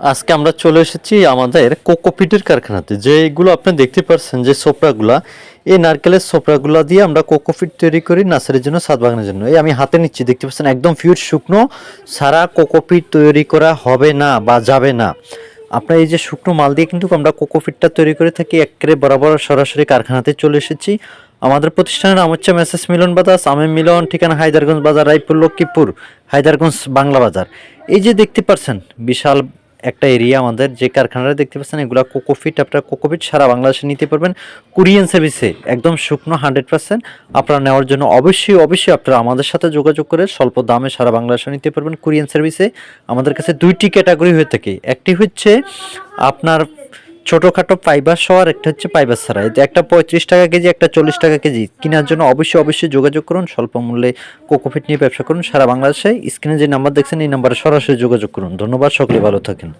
আজকে আমরা চলে এসেছি আমাদের কোকোপিটের কারখানাতে। যেগুলো আপনি দেখতে পাচ্ছেন যে সোপড়াগুলা, এই নারকেলের সোপড়াগুলা দিয়ে আমরা কোকোপিট তৈরি করি নার্সারির জন্য, সাত বাগানের জন্য। এই আমি হাতে নিচ্ছি, দেখতে পাচ্ছেন একদম পিওর শুকনো, সারা কোকোপিট তৈরি করা হবে না বা যাবে না। আপনার এই যে শুকনো মাল দিয়ে কিন্তু আমরা কোকোপিটটা তৈরি করে থাকি, একেবারে বরাবর সরাসরি কারখানাতে চলে এসেছি। আমাদের প্রতিষ্ঠানের নাম হচ্ছে মেসেস মিলন বাদাস আমি মিলন, ঠিকানা হায়দারগঞ্জ বাজার, রায়পুর, লক্ষ্মীপুর, হায়দারগঞ্জ, বাংলা বাজার। এই যে দেখতে পাচ্ছেন বিশাল একটা এরিয়া আমাদের যে কারখানাটা দেখতে পাচ্ছেন, এগুলো কোকোফিট আপনারা কোকোফিট সারা বাংলাদেশে নিতে পারবেন। কুরিয়ান সার্ভিসে একদম শুকনো হান্ড্রেড পার্সেন্ট আপনারা নেওয়ার জন্য অবশ্যই অবশ্যই আপনারা আমাদের সাথে যোগাযোগ করে স্বল্প দামে সারা বাংলাদেশে নিতে পারবেন কুরিয়ান সার্ভিসে আমাদের কাছে দুইটি ক্যাটাগরি হয়ে থাকে। একটি হচ্ছে আপনার ছোটোখাটো পাইবার সহ আর একটা হচ্ছে পাইবার ছাড়া। যে একটা পঁয়ত্রিশ টাকা কেজি, একটা চল্লিশ টাকা কেজি। কেনার জন্য অবশ্যই অবশ্যই যোগাযোগ করুন। স্বল্প মূল্যে কোকোফিট নিয়ে ব্যবসা করুন। সারা বাংলাদেশে স্ক্রিনে যে নাম্বার দেখছেন, এই নাম্বারে সরাসরি যোগাযোগ করুন। ধন্যবাদ, সকলে ভালো থাকেন।